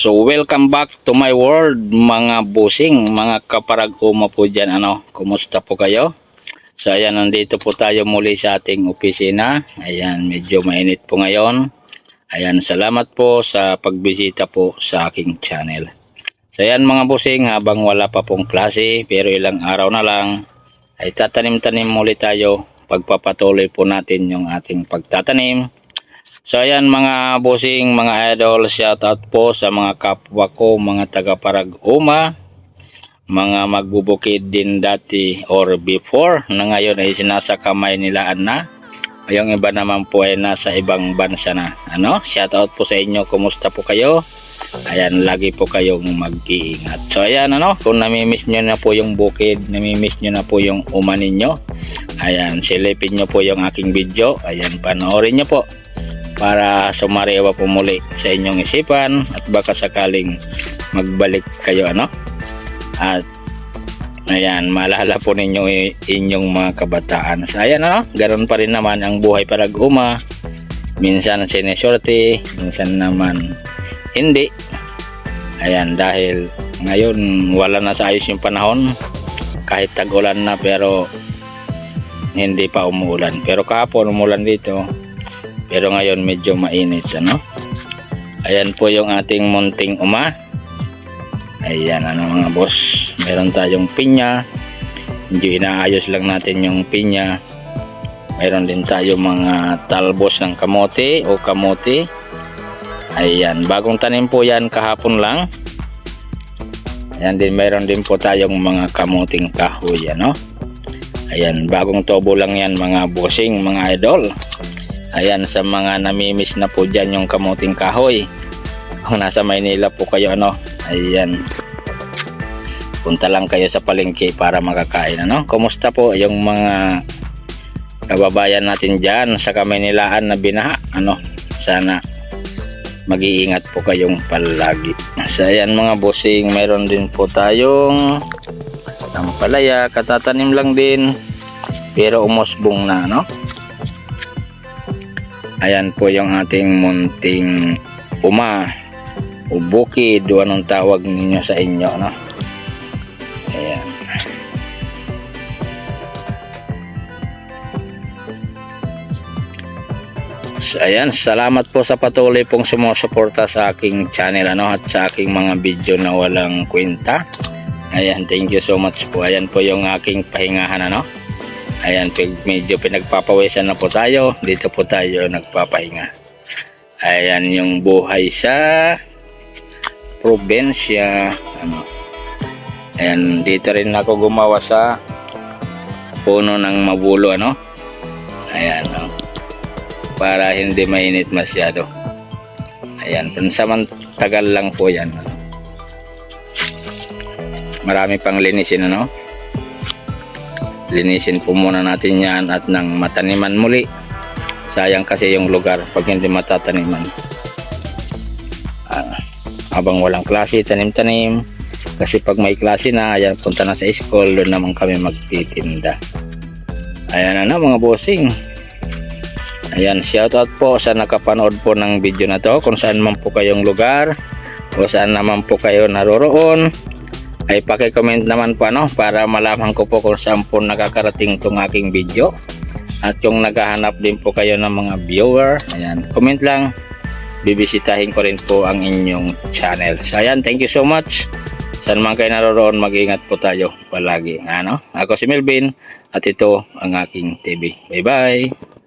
So welcome back to my world mga busing, mga kaparag-uma po dyan. Ano, kumusta po kayo? So ayan, nandito po tayo muli sa ating opisina. Ayan, medyo mainit po ngayon. Ayan, salamat po sa pagbisita po sa aking channel. So ayan mga busing, habang wala pa pong klase, pero ilang araw na lang, ay tatanim-tanim muli tayo. Pagpapatuloy po natin yung ating pagtatanim. So ayan mga bossing, mga idol, shout out po sa mga kapwa ko, mga taga Parag-Uma, mga magbubukid din dati or before na ngayon ay sinasa kamay nilaan na. Yung iba naman po ay nasa ibang bansa na. Ano? Shout out po sa inyo, kumusta po kayo? Ayan, lagi po kayong mag-iingat. So ayan ano, kung namimiss nyo na po yung bukid, namimiss nyo na po yung uma ninyo, ayan, silipin nyo po yung aking video. Ayan, panoorin nyo po para sumariwa po muli sa inyong isipan at baka sakaling magbalik kayo ano? At ayan maalala po ninyo inyong mga kabataan. So ayan ano? Ganun pa rin naman ang buhay parag uma minsan sinesorte minsan naman hindi. Ayan dahil ngayon wala na sa ayos yung panahon. Kahit tag-ulan na pero hindi pa umuulan. Pero kahapon umulan dito pero ngayon medyo mainit ano. Ayan po yung ating munting uma. Ayan ano mga boss. Meron tayong pinya. Medyo inaayos lang natin yung pinya. Meron din tayo mga talbos ng kamote o kamote. Ayan, bagong tanim po yan kahapon lang. Ayan din, meron din po tayong mga kamuting kahoy, ano. Ayan, bagong tobo lang yan mga bossing, mga idol. Ayan, sa mga namimiss na po dyan yung kamuting kahoy. Kung nasa Maynila po kayo, ano, ayan. Punta lang kayo sa palengke para makakain, ano. Kumusta po yung mga kababayan natin dyan sa Kamaynilaan na binaha, ano. Sana mag-iingat po kayong palagi. So, ayan mga bossing, meron din po tayong ampalaya, katatanim lang din, pero umusbong na, no. Ayan po yung ating munting uma o bukid o anong tawag ninyo sa inyo no? Ayan. So, ayan, salamat po sa patuloy pong sumusuporta sa aking channel ano at sa aking mga video na walang kwenta. Ayan, thank you so much po. Ayan po yung aking pahingahan ano. Ayan, medyo pinagpapawisan na po tayo. Dito po tayo nagpapahinga. Ayan yung buhay sa probinsya. Ano. Ayan, dito rin ako gumawa sa puno ng mabulo, ano? Ayan, no? Para hindi mainit masyado. Ayan, pansamantagal lang po yan. Ano? Marami pang linisin, ano? Linisin po muna natin yan at nang mataniman muli sayang kasi yung lugar pag hindi matataniman. Ah, habang walang klase tanim-tanim. Kasi pag may klase na ayan punta na sa school doon naman kami magtitinda. Ayan na na mga bossing. Ayan shoutout po sa nakapanood po ng video na to kung saan man po kayong lugar o saan naman po kayo naroroon ay paki-comment naman po ano para malaman ko po kung saan po nakakarating tong aking video. At yung naghahanap din po kayo ng mga viewer ayan comment lang. Bibisitahin ko rin po ang inyong channel. So ayan thank you so much. Saan man kayo naroroon mag-ingat po tayo palagi. Ano? Ako si Melvin at ito ang aking TV bye bye